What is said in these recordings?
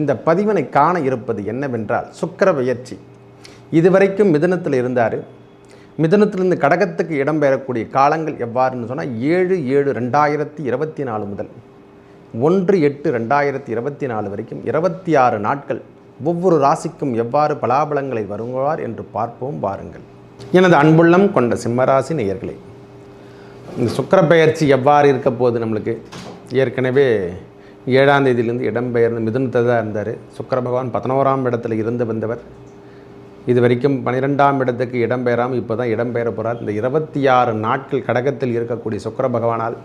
இந்த பதிவினை காண இருப்பது என்னவென்றால் சுக்கிர பெயர்ச்சி இதுவரைக்கும் மிதனத்தில் இருந்தார். மிதனத்திலிருந்து கடகத்துக்கு இடம்பெறக்கூடிய காலங்கள் எவ்வாறுன்னு சொன்னால் ஏழு ஏழு ரெண்டாயிரத்தி இருபத்தி நாலு முதல். ஒன்று எட்டு ரெண்டாயிரத்தி இருபத்தி நாலு வரைக்கும் இருபத்தி ஆறு நாட்கள் ஒவ்வொரு ராசிக்கும் எவ்வாறு பலாபலங்களை வருவார் என்று பார்ப்போம் வாருங்கள். எனது அன்புள்ளம் கொண்ட சிம்மராசி நேயர்களே இந்த சுக்கிர பெயர்ச்சி எவ்வாறு இருக்க போகுது நம்மளுக்கு? ஏற்கனவே ஏழாம் தேதியிலிருந்து இடம்பெயர்ந்து மிதுனத்தில் தான் இருந்தார். சுக்கர பகவான் பதினோராம் இடத்துல இருந்து வந்தவர். இது வரைக்கும் பன்னிரெண்டாம் இடத்துக்கு இடம்பெயராமல் இப்போ தான் இடம்பெயர போகிறார் இந்த இருபத்தி ஆறு நாட்கள் கடகத்தில் இருக்கக்கூடிய சுக்கர பகவானால்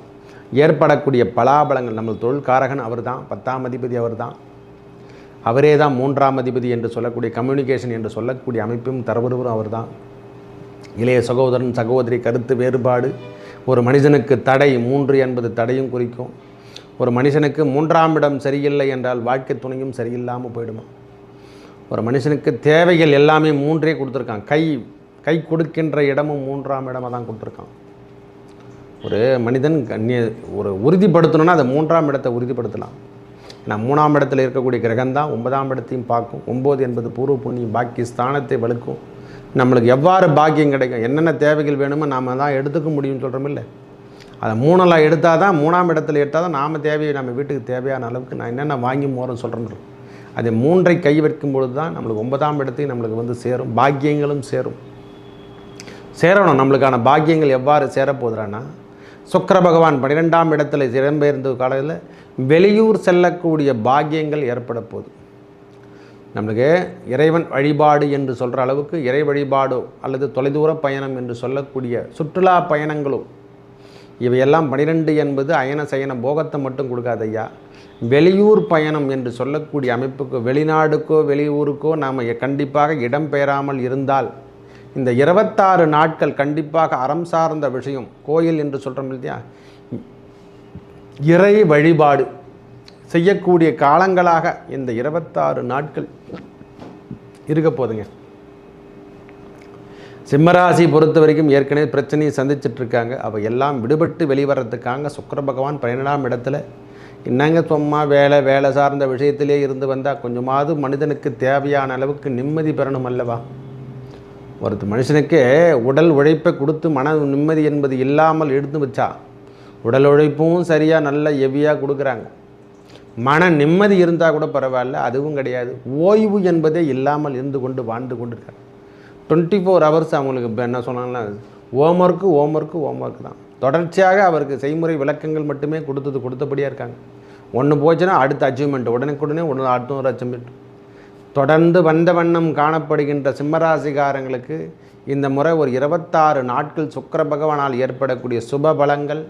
ஏற்படக்கூடிய பலாபலங்கள் நம்ம தொழில்காரகன் அவர் தான் பத்தாம் அதிபதி அவர் தான் அவரே தான் மூன்றாம் அதிபதி என்று சொல்லக்கூடிய கம்யூனிகேஷன் என்று சொல்லக்கூடிய அமைப்பும் தரவருவரும் அவர் தான் இளைய சகோதரன் சகோதரி கருத்து வேறுபாடு ஒரு மனிதனுக்கு தடை மூன்று என்பது தடையும் குறிக்கும். ஒரு மனுஷனுக்கு மூன்றாம் இடம் சரியில்லை என்றால் வாழ்க்கை துணையும் சரியில்லாமல் போயிடுமா? ஒரு மனுஷனுக்கு தேவைகள் எல்லாமே மூன்றே கொடுத்துருக்கான் கை கை கொடுக்கின்ற இடமும் மூன்றாம் இடமாக தான் கொடுத்துருக்கான் ஒரு மனிதன் கண்ணிய- ஒரு உறுதிப்படுத்தணும்னா அதை மூன்றாம் இடத்தை உறுதிப்படுத்தலாம். ஏன்னா மூணாம் இடத்துல இருக்கக்கூடிய கிரகம்தான் ஒன்பதாம் இடத்தையும் பார்க்கும். ஒம்பது என்பது பூர்வ புண்ணியம் பாக்கி ஸ்தானத்தை வலுக்கும். நம்மளுக்கு எவ்வாறு பாக்கியம் கிடைக்கும்? என்னென்ன தேவைகள் வேணுமோ நாம் தான் எடுத்துக்க முடியும்னு சொல்கிறோம் இல்லை? அதை மூணெல்லாம் எடுத்தால் தான் மூணாம் இடத்துல எடுத்தால் தான் நாம் தேவையை நம்ம வீட்டுக்கு தேவையான அளவுக்கு நான் என்னென்ன வாங்கி போகிறேன்னு சொல்கிறேன் அது மூன்றை கை வைக்கும் பொழுது தான் நம்மளுக்கு ஒன்பதாம் இடத்தையும் நம்மளுக்கு வந்து சேரும் பாக்கியங்களும் சேரும். சேரணும் நம்மளுக்கான பாக்கியங்கள் எவ்வாறு சேரப்போகுதுறான்னா சுக்கிர பகவான் பன்னிரெண்டாம் இடத்துல இடம்பெயர்ந்த காலையில் வெளியூர் செல்லக்கூடிய பாக்கியங்கள் ஏற்பட போகுது. நம்மளுக்கு இறைவன் வழிபாடு என்று சொல்கிற அளவுக்கு இறை வழிபாடோ அல்லது தொலைதூர பயணம் என்று சொல்லக்கூடிய சுற்றுலா பயணங்களோ இவையெல்லாம் பனிரெண்டு என்பது அயன சயன போகத்தை மட்டும் கொடுக்காது ஐயா வெளியூர் பயணம் என்று சொல்லக்கூடிய அமைப்புக்கு வெளிநாடுக்கோ வெளியூருக்கோ நாம் கண்டிப்பாக இடம்பெயராமல் இருந்தால் இந்த இருபத்தாறு நாட்கள் கண்டிப்பாக அறம் சார்ந்த விஷயம் கோயில் என்று சொல்கிறோம் இல்லையா? இறை வழிபாடு செய்யக்கூடிய காலங்களாக இந்த இருபத்தாறு நாட்கள் இருக்க போதுங்க. சிம்மராசி பொறுத்த வரைக்கும் ஏற்கனவே பிரச்சனையை சந்திச்சிட்டு இருக்காங்க எல்லாம் விடுபட்டு வெளிவரத்துக்காக சுக்கிர பகவான் பன்னிரெண்டாம் இடத்துல. என்னங்க சும்மா வேலை வேலை சார்ந்த விஷயத்திலே இருந்து வந்தால் கொஞ்சமாவது மனிதனுக்கு தேவையான அளவுக்கு நிம்மதி பெறணும் அல்லவா? ஒருத்த மனுஷனுக்கு உடல் உழைப்பை கொடுத்து மன நிம்மதி என்பது இல்லாமல் எடுத்து வச்சா உடல் உழைப்பும் சரியாக நல்ல ஹெவியாக கொடுக்குறாங்க. மன நிம்மதி இருந்தால் கூட பரவாயில்ல அதுவும் கிடையாது. ஓய்வு என்பதே இல்லாமல் இருந்து கொண்டு வாழ்ந்து கொண்டிருக்காங்க டுவெண்ட்டி ஃபோர் ஹவர்ஸ் அவங்களுக்கு இப்போ என்ன சொன்னாங்கன்னா ஹோம்ஒர்க்கு ஹோம் ஒர்க் தான். தொடர்ச்சியாக அவருக்கு செய்முறை விளக்கங்கள் மட்டுமே கொடுத்தது கொடுத்தபடியாக இருக்காங்க. ஒன்று போச்சுன்னா அடுத்த அச்சீவ்மெண்ட் உடனுக்குடனே ஒன்று அடுத்த ஒரு அச்சீவ்மெண்ட் தொடர்ந்து வந்த வண்ணம் காணப்படுகின்ற சிம்மராசிகாரங்களுக்கு இந்த முறை ஒரு இருபத்தாறு நாட்கள் சுக்கர பகவானால் ஏற்படக்கூடிய சுப பலங்கள்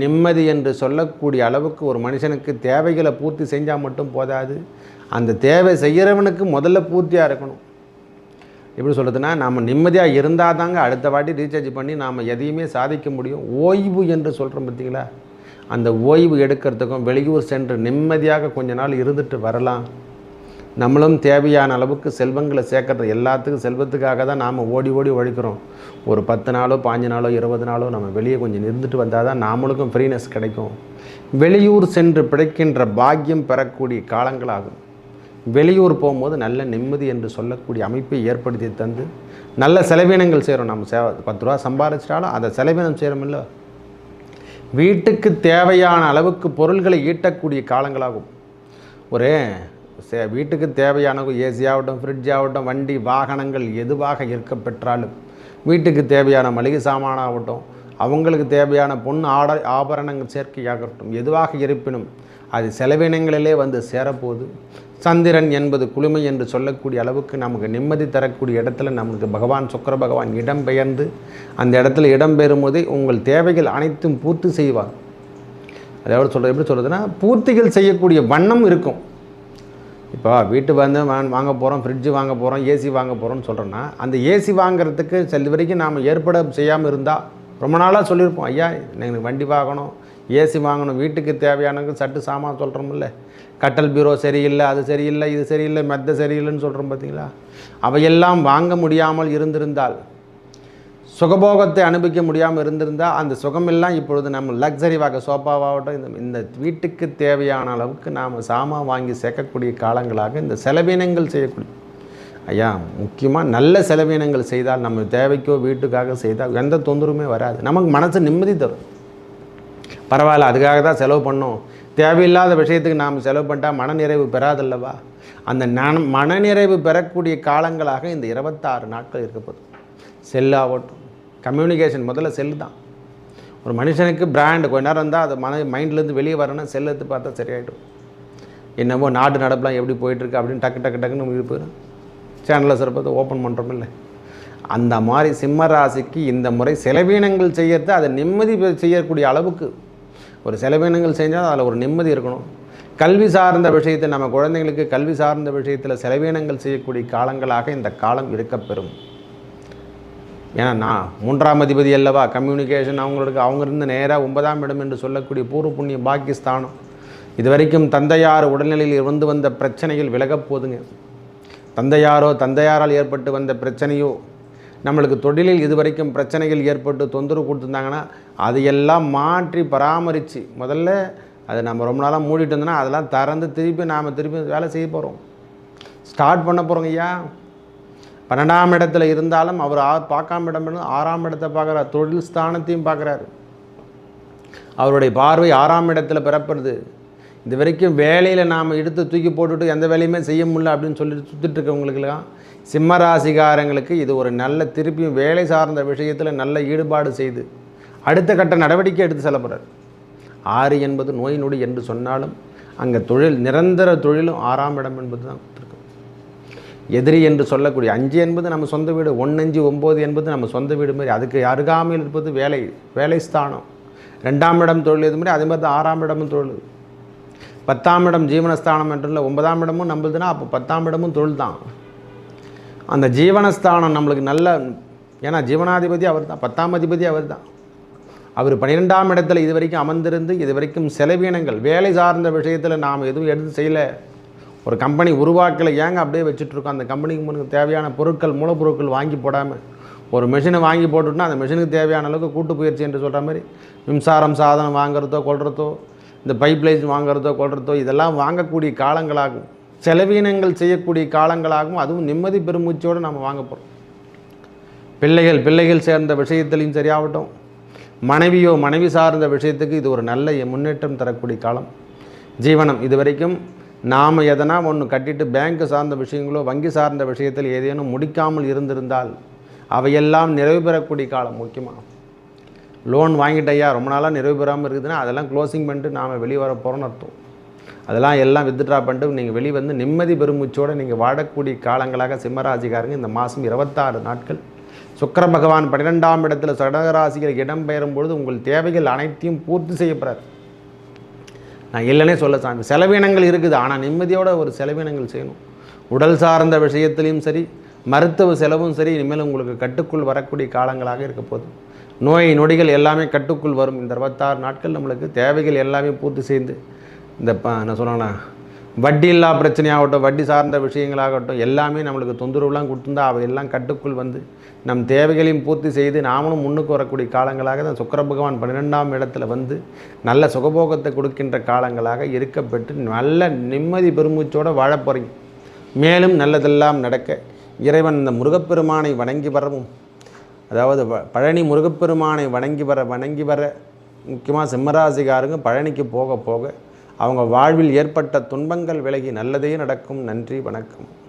நிம்மதி என்று சொல்லக்கூடிய அளவுக்கு ஒரு மனுஷனுக்கு தேவைகளை பூர்த்தி செஞ்சால் மட்டும் போதாது. அந்த தேவை செய்கிறவனுக்கு முதல்ல பூர்த்தியாக இருக்கணும். எப்படி சொல்கிறதுனா நாம் நிம்மதியாக இருந்தால் தாங்க அடுத்த வாட்டி ரீசார்ஜ் பண்ணி நாம் எதையுமே சாதிக்க முடியும். ஓய்வு என்று சொல்கிறோம் பார்த்தீங்களா? அந்த ஓய்வு எடுக்கிறதுக்கும் வெளியூர் சென்று நிம்மதியாக கொஞ்ச நாள் இருந்துட்டு வரலாம். நம்மளும் தேவையான அளவுக்கு செல்வங்களை சேர்க்கறது எல்லாத்துக்கும் செல்வத்துக்காக தான் நாம் ஓடி ஓடி உழைக்கிறோம். ஒரு பத்து நாளோ பாஞ்சு நாளோ இருபது நாளோ நம்ம வெளியே கொஞ்சம் இருந்துட்டு வந்தால் தான் நாமளுக்கும் ஃப்ரீனஸ் கிடைக்கும். வெளியூர் சென்று பிழைக்கின்ற பாக்கியம் பெறக்கூடிய காலங்களாகும். வெளியூர் போகும்போது நல்ல நிம்மதி என்று சொல்லக்கூடிய அமைப்பை ஏற்படுத்தி தந்து நல்ல செலவினங்கள் சேரும் நம்ம சே பத்து ரூபா சம்பாதிச்சிட்டாலும் அந்த செலவினம் சேருமில்ல வீட்டுக்கு தேவையான அளவுக்கு பொருள்களை ஈட்டக்கூடிய காலங்களாகும். ஒரு சே வீட்டுக்கு தேவையான ஏசி ஆகட்டும் ஃப்ரிட்ஜ் ஆகட்டும் வண்டி வாகனங்கள் எதுவாக இருக்க பெற்றாலும் வீட்டுக்கு தேவையான மளிகை சாமானாகட்டும் அவங்களுக்கு தேவையான பொன் ஆட ஆபரணங்கள் சேர்க்கையாகட்டும் எதுவாக இருப்பினும் அது செலவினங்களிலே வந்து சேரப்போகுது. சந்திரன் என்பது குளுமை என்று சொல்லக்கூடிய அளவுக்கு நமக்கு நிம்மதி தரக்கூடிய இடத்துல நமக்கு பகவான் சுக்கர பகவான் இடம்பெயர்ந்து அந்த இடத்துல இடம் போதே உங்கள் தேவைகள் அனைத்தும் பூர்த்தி செய்வார். அதாவது சொல்கிறது எப்படி சொல்கிறதுனா பூர்த்திகள் செய்யக்கூடிய வண்ணம் இருக்கும். இப்போ வீட்டு வந்து வாங்க போகிறோம் ஃப்ரிட்ஜு வாங்க போகிறோம் ஏசி வாங்க போகிறோம்னு சொல்கிறோன்னா அந்த ஏசி வாங்குறதுக்கு செல் வரைக்கும் நாம் ஏற்பட செய்யாமல் இருந்தால் ரொம்ப நாளாக சொல்லியிருப்போம் ஐயா எனக்கு வண்டி வாங்கணும் ஏசி வாங்கணும் வீட்டுக்கு தேவையானது சட்டு சாமான் சொல்கிறோம்ல கட்டல் பீரோ சரியில்லை அது சரியில்லை இது சரியில்லை மெத்த சரியில்லைன்னு சொல்கிறோம் பார்த்தீங்களா அவையெல்லாம் வாங்க முடியாமல் இருந்திருந்தால் சுகபோகத்தை அனுபவிக்க முடியாமல் இருந்திருந்தால் அந்த சுகமெல்லாம் இப்பொழுது நம்ம லக்ஸரி வாக்க சோஃபாவாகட்டும் இந்த இந்த வீட்டுக்கு தேவையான அளவுக்கு நாம் சாமான் வாங்கி சேர்க்கக்கூடிய காலங்களாக இந்த செலவினங்கள் செய்யக்கூடிய ஐயா முக்கியமாக நல்ல செலவினங்கள் செய்தால் நம்ம தேவைக்கோ வீட்டுக்காக செய்தால் எந்த தொந்தரவுமே வராது. நமக்கு மனசு நிம்மதி தரும். பரவாயில்ல அதுக்காக தான் செலவு பண்ணோம். தேவையில்லாத விஷயத்துக்கு நாம் செலவு பண்ணிட்டால் மனநிறைவு பெறாதல்லவா? அந்த நன மனநிறைவு பெறக்கூடிய காலங்களாக இந்த இருபத்தாறு நாட்கள் இருக்கப்போகுது செல்லாகட்டும் கம்யூனிகேஷன் முதல்ல செல்லு தான். ஒரு மனுஷனுக்கு பிராண்டு கொஞ்ச நேரம் இருந்தால் அது மன மைண்ட்லேருந்து வெளியே வரணும் செல் எடுத்து பார்த்தா சரியாயிடும். என்னவோ நாடு நடப்பெலாம் எப்படி போயிட்டுருக்கு அப்படின்னு டக்கு டக்கு டக்குன்னு உங்களுக்கு போயிடும். சேனலில் சிறப்பத்தை ஓப்பன் பண்ணுறோம் இல்லை. அந்த மாதிரி சிம்ம ராசிக்கு இந்த முறை செலவீனங்கள் செய்யறது அதை நிம்மதி செய்யக்கூடிய அளவுக்கு ஒரு செலவினங்கள் செஞ்சால் அதில் ஒரு நிம்மதி இருக்கணும். கல்வி சார்ந்த விஷயத்தை நம்ம குழந்தைங்களுக்கு கல்வி சார்ந்த விஷயத்தில் செலவீனங்கள் செய்யக்கூடிய காலங்களாக இந்த காலம் இருக்கப்பெறும். ஏன்னா நான் மூன்றாம் அதிபதி அல்லவா கம்யூனிகேஷன் அவங்களுக்கு அவங்க இருந்து நேராக ஒன்பதாம் இடம் என்று சொல்லக்கூடிய பூர்வ புண்ணிய பாக்கியஸ்தானம். இதுவரைக்கும் தந்தையார் உடல்நிலையில் இருந்து வந்த பிரச்சனைகள் விலகப் போதுங்க. தந்தையாரோ தந்தையாரால் ஏற்பட்டு வந்த பிரச்சனையோ நம்மளுக்கு தொழிலில் இதுவரைக்கும் பிரச்சனைகள் ஏற்பட்டு தொந்தரவு கொடுத்துருந்தாங்கன்னா அதையெல்லாம் மாற்றி பராமரித்து முதல்ல அது நம்ம ரொம்ப நாளாக மூடிட்டு இருந்தோம்னா அதெல்லாம் திறந்து திருப்பி நாம் திருப்பி வேலை செய்ய போகிறோம் ஸ்டார்ட் பண்ண போகிறோங்க ஐயா. பன்னெண்டாம் இடத்துல இருந்தாலும் அவர் ஆ பார்க்காம இடம் ஆறாம் இடத்தை பார்க்குறார். தொழில் ஸ்தானத்தையும் பார்க்குறாரு. அவருடைய பார்வை ஆறாம் இடத்துல பிறப்படுது. இது வரைக்கும் வேலையில் நாம் எடுத்து தூக்கி போட்டுட்டு எந்த வேலையுமே செய்ய முடியல அப்படின்னு சொல்லிட்டு சுற்றிட்டு இருக்கவங்களுக்கெல்லாம் சிம்ம ராசிகாரங்களுக்கு இது ஒரு நல்ல திருப்பியும் வேலை சார்ந்த விஷயத்தில் நல்ல ஈடுபாடு செய்து அடுத்த கட்ட நடவடிக்கை எடுத்து செல்லப்படுறார் ஆறு என்பது நோய் நொடி என்று சொன்னாலும் அங்கே தொழில் நிரந்தர தொழிலும் ஆறாம் இடம் என்பது தான் கொடுத்துருக்கு. எதிரி என்று சொல்லக்கூடிய அஞ்சு என்பது நம்ம சொந்த வீடு ஒன்னஞ்சு ஒம்பது என்பது நம்ம சொந்த வீடு மாதிரி அதுக்கு அருகாமையில் இருப்பது வேலை வேலை ஸ்தானம். ரெண்டாம் இடம் தொழில் இது மாதிரி? அதே மாதிரி தான் ஆறாம் இடமும் தொழில். பத்தாம் இடம் ஜீவனஸ்தானம் என்றுள்ள ஒன்பதாம் இடமும் நம்மளுதுன்னா அப்போ பத்தாம் இடமும் தொழில் தான் அந்த ஜீவனஸ்தானம் நம்மளுக்கு நல்ல ஏன்னா ஜீவனாதிபதி அவர் தான் பத்தாம் அதிபதி அவர் தான் அவர் பன்னிரெண்டாம் இடத்துல இது வரைக்கும் அமர்ந்திருந்து இது வரைக்கும் செலவீனங்கள் வேலை சார்ந்த விஷயத்தில் நாம் எதுவும் எடுத்து செய்யலை. ஒரு கம்பெனி உருவாக்கலை ஏங்க அப்படியே வச்சுட்ருக்கோம். அந்த கம்பெனிக்கு முன்னுக்கு தேவையான பொருட்கள் மூலப்பொருட்கள் வாங்கி போடாமல் ஒரு மிஷினை வாங்கி போட்டுட்டோம்னா அந்த மிஷினுக்கு தேவையான அளவுக்கு கூட்டு பயிற்சி என்று சொல்கிற மாதிரி மின்சாரம் சாதனம் வாங்குறதோ கொள்றதோ இந்த பைப் லைன் வாங்குறதோ கொள்றதோ இதெல்லாம் வாங்கக்கூடிய காலங்களாகும். செலவீனங்கள் செய்யக்கூடிய காலங்களாகவும் அதுவும் நிம்மதி பெருமூச்சோடு நம்ம வாங்க போகிறோம் பிள்ளைகள் பிள்ளைகள் சேர்ந்த விஷயத்திலையும் சரியாகட்டும். மனைவியோ மனைவி சார்ந்த விஷயத்துக்கு இது ஒரு நல்ல முன்னேற்றம் தரக்கூடிய காலம். ஜீவனம் இது வரைக்கும் நாம் எதனா ஒன்று கட்டிட்டு பேங்க் சார்ந்த விஷயங்களோ வங்கி சார்ந்த விஷயத்தில் ஏதேனும் முடிக்காமல் இருந்திருந்தால் அவையெல்லாம் நிறைவு பெறக்கூடிய காலம் முக்கியமாக லோன் வாங்கிட்டையா ரொம்ப நாளாக நிறைவு பெறாமல் இருக்குதுன்னா அதெல்லாம் க்ளோசிங் பண்ணிட்டு நாம் வெளியே வர போகிறோன்னு அர்த்தம். அதெல்லாம் எல்லாம் வித்ட்ரா பண்ணிட்டு நீங்கள் வெளியே வந்து நிம்மதி பெருமூச்சோடு நீங்கள் வாழக்கூடிய காலங்களாக சிம்மராசிக்காரங்க இந்த மாதம் இருபத்தாறு நாட்கள். சுக்கர பகவான் பன்னிரெண்டாம் இடத்துல சடகராசிகள் இடம்பெயரும் பொழுது உங்கள் தேவைகள் அனைத்தையும் பூர்த்தி செய்யப்படுறார் நான் இல்லைன்னே சொல்ல சாமி செலவினங்கள் இருக்குது ஆனால் நிம்மதியோட ஒரு செலவினங்கள் செய்யணும். உடல் சார்ந்த விஷயத்திலையும் சரி மருத்துவ செலவும் சரி இனிமேல் உங்களுக்கு கட்டுக்குள் வரக்கூடிய காலங்களாக இருக்க போகுது. நோய் நொடிகள் எல்லாமே கட்டுக்குள் வரும். இந்த இருபத்தாறு நாட்கள் நம்மளுக்கு தேவைகள் எல்லாமே பூர்த்தி செய்து இந்த ப என்ன சொன்னாங்கன்னா வட்டி இல்லா பிரச்சனையாகட்டும் வட்டி சார்ந்த விஷயங்களாகட்டும் எல்லாமே நம்மளுக்கு தொந்தரவுலாம் கொடுத்துருந்தா அவையெல்லாம் கட்டுக்குள் வந்து நம் தேவைகளையும் பூர்த்தி செய்து நாமளும் முன்னுக்கு வரக்கூடிய காலங்களாக தான் சுக்கர பகவான் பன்னிரெண்டாம் இடத்துல வந்து நல்ல சுகபோகத்தை கொடுக்கின்ற காலங்களாக இருக்கப்பட்டு நல்ல நிம்மதி பெருமூச்சோடு வாழப் போகிறீங்க மேலும் நல்லதெல்லாம் நடக்க இறைவன் இந்த முருகப்பெருமானை வணங்கி வரவும் அதாவது வ- பழனி முருகப்பெருமானை வணங்கி வர வணங்கி வர முக்கியமாக சிம்மராசிகாரங்க பழனிக்கு போக போக அவங்க வாழ்வில் ஏற்பட்ட துன்பங்கள் விலகி நல்லதே நடக்கும். நன்றி வணக்கம்.